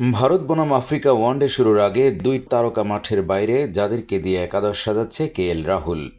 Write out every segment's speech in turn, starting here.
ভারত বনাম Africa one day শুরুর আগে দুই তারকা মাঠের বাইরে যাদেরকে দিয়ে একাদশ সাজাচ্ছে কে এল রাহুল।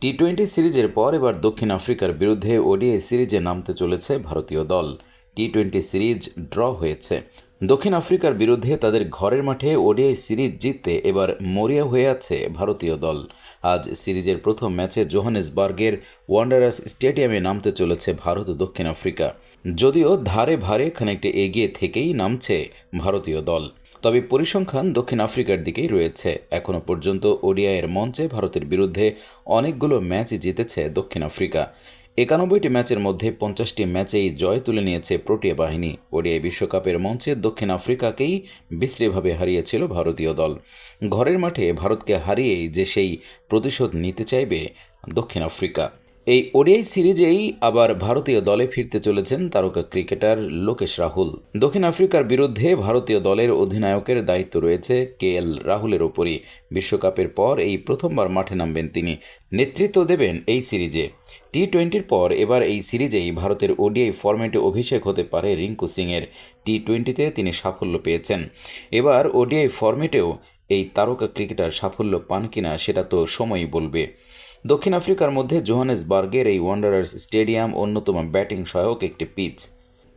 টি টোয়েন্টি সিরিজের পর এবার দক্ষিণ আফ্রিকার বিরুদ্ধে ওডিআই সিরিজে নামতে চলেছে ভারতীয় দল। টি টোয়েন্টি সিরিজ ড্র হয়েছে। দক্ষিণ আফ্রিকার বিরুদ্ধে তাদের ঘরের মাঠে ওডিআই সিরিজ জিততে এবার মরিয়া হয়ে আছে ভারতীয় দল। আজ সিরিজের প্রথম ম্যাচে জোহানেসবার্গের ওয়ান্ডারার্স স্টেডিয়ামে নামতে চলেছে ভারত ও দক্ষিণ আফ্রিকা। যদিও ধারে ভারে খানিকটা এগিয়ে থেকেই নামছে ভারতীয় দল। তবে পরিসংখ্যান দক্ষিণ আফ্রিকার দিকেই রয়েছে। এখনও পর্যন্ত ওডিআইয়ের মঞ্চে ভারতের বিরুদ্ধে অনেকগুলো ম্যাচ জিতেছে দক্ষিণ আফ্রিকা। একানব্বইটি ম্যাচের মধ্যে পঞ্চাশটি ম্যাচেই জয় তুলে নিয়েছে প্রোটিয়া বাহিনী। ওডিআই বিশ্বকাপের মঞ্চে দক্ষিণ আফ্রিকাকেই বিশ্রীভাবে হারিয়েছিল ভারতীয় দল। ঘরের মাঠে ভারতকে হারিয়েই যে সেই প্রতিশোধ নিতে চাইবে দক্ষিণ আফ্রিকা। এই ওডিআই সিরিজেই আবার ভারতীয় দলে ফিরতে চলেছেন তারকা ক্রিকেটার লোকেশ রাহুল। দক্ষিণ আফ্রিকার বিরুদ্ধে ভারতীয় দলের অধিনায়কের দায়িত্ব রয়েছে কে এল রাহুলের ওপরই। বিশ্বকাপের পর এই প্রথমবার মাঠে নামবেন তিনি। নেতৃত্ব দেবেন এই সিরিজে। টি টোয়েন্টির পর এবার এই সিরিজেই ভারতের ওডিআই ফরম্যাটে অভিষেক হতে পারে রিঙ্কু সিংয়ের। টি টোয়েন্টিতে তিনি সাফল্য পেয়েছেন। এবার ওডিআই ফরম্যাটেও এই তারকা ক্রিকেটার সাফল্য পান কিনা সেটা তো সময়ই বলবে। দক্ষিণ আফ্রিকার মধ্যে জোহানেসবার্গের এই ওয়ান্ডারার্স স্টেডিয়াম অন্যতম ব্যাটিং সহায়ক একটি পিচ।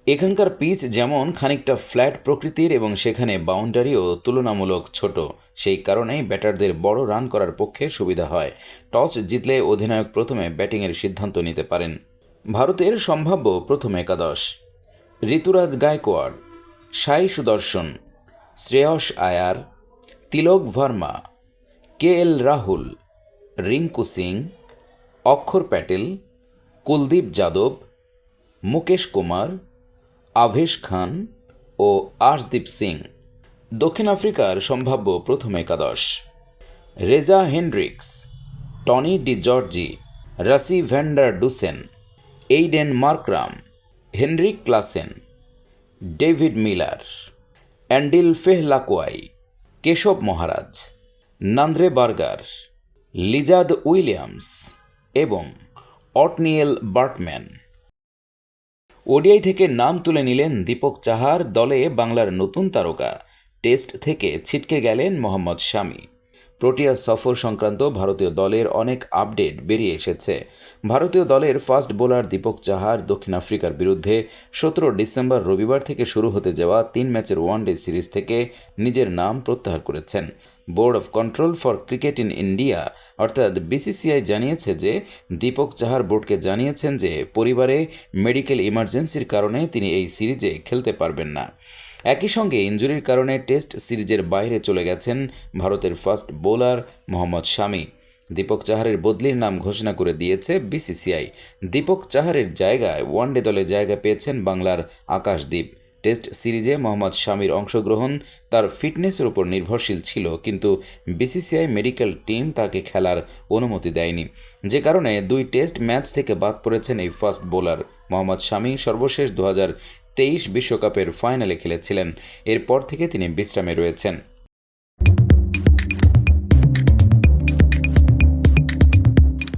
এখানকার পিচ যেমন খানিকটা ফ্ল্যাট প্রকৃতির এবং সেখানে বাউন্ডারিও তুলনামূলক ছোট। সেই কারণেই ব্যাটারদের বড় রান করার পক্ষে সুবিধা হয়। টস জিতলে অধিনায়ক প্রথমে ব্যাটিংয়ের সিদ্ধান্ত নিতে পারেন। ভারতের সম্ভাব্য প্রথম একাদশ। ঋতুরাজ গায়কোয়াড়, সাই সুদর্শন, শ্রেয়স আয়ার, তিলক ভার্মা, কে এল রাহুল রিঙ্কু সিং, অক্ষর প্যাটেল, কুলদীপ যাদব, মুকেশ কুমার, আভেশ খান ও আশদীপ সিং। দক্ষিণ আফ্রিকার সম্ভাব্য প্রথম একাদশ। Reeza Hendricks Tony de Zorzi, Rassie van der Dussen, Aiden Markram, Heinrich Klaasen, David Miller, Andile Phehlukwayo, Keshav Maharaj, Nandre Burger. Lizaad Williams এবং অটনিয়েল বার্টম্যান। ওডিআই থেকে নাম তুলে নিলেন দীপক চাহার, দলে বাংলার নতুন তারকা। টেস্ট থেকে ছিটকে গেলেন মোহাম্মদ শামি। প্রোটিয়া সফর সংক্রান্ত ভারতীয় দলের অনেক আপডেট বেরিয়ে এসেছে। ভারতীয় দলের ফাস্ট বোলার দীপক চাহার দক্ষিণ আফ্রিকার বিরুদ্ধে সতেরো ডিসেম্বর রবিবার থেকে শুরু হতে যাওয়া তিন ম্যাচের ওয়ানডে সিরিজ থেকে নিজের নাম প্রত্যাহার করেছেন। Board of control for cricket in India, অর্থাৎ বিসিসিআই জানিয়েছে যে, দীপক চাহার বোর্ডকে জানিয়েছেন যে, পরিবারে মেডিকেল ইমার্জেন্সির কারণে তিনি এই সিরিজে খেলতে পারবেন না। একই সঙ্গে ইঞ্জুরির কারণে টেস্ট সিরিজের বাইরে চলে গেছেন ভারতের ফার্স্ট বোলার মোহাম্মদ শামি। দীপক চাহারের বদলির নাম ঘোষণা করে দিয়েছে বিসিসিআই। দীপক চাহারের জায়গায় ওয়ানডে দলে জায়গা পেয়েছেন বাংলার আকাশদ্বীপ টেস্ট সিরিজে মোহাম্মদ শামির অংশগ্রহণ তার ফিটনেসের উপর নির্ভরশীল ছিল, কিন্তু বিসিসিআই মেডিকেল টিম তাকে খেলার অনুমতি দেয়নি। যে কারণে দুই টেস্ট ম্যাচ থেকে বাদ পড়েছেন এই ফাস্ট বোলার মোহাম্মদ শামি। সর্বশেষ দু হাজার তেইশ বিশ্বকাপের ফাইনালে খেলেছিলেন। এরপর থেকে তিনি বিশ্রামে রয়েছেন।